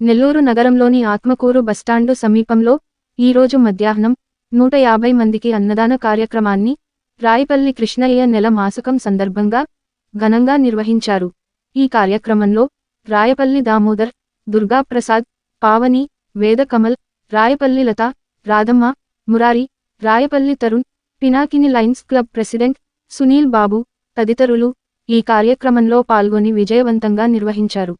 నెల్లూరు నగరంలోని ఆత్మకూరు బస్టాండు సమీపంలో ఈరోజు మధ్యాహ్నం నూట యాభై మందికి అన్నదాన కార్యక్రమాన్ని రాయపల్లి కృష్ణయ్య నెల మాసకం సందర్భంగా ఘనంగా నిర్వహించారు. ఈ కార్యక్రమంలో Rayapalli Damodar Durgaprasad Pavani Vedakamal Rayapalli Latha Radhamma Murari Rayapalli Tarun Pinakini lions club president Sunil Babu తదితరులు ఈ కార్యక్రమంలో పాల్గొని విజయవంతంగా నిర్వహించారు.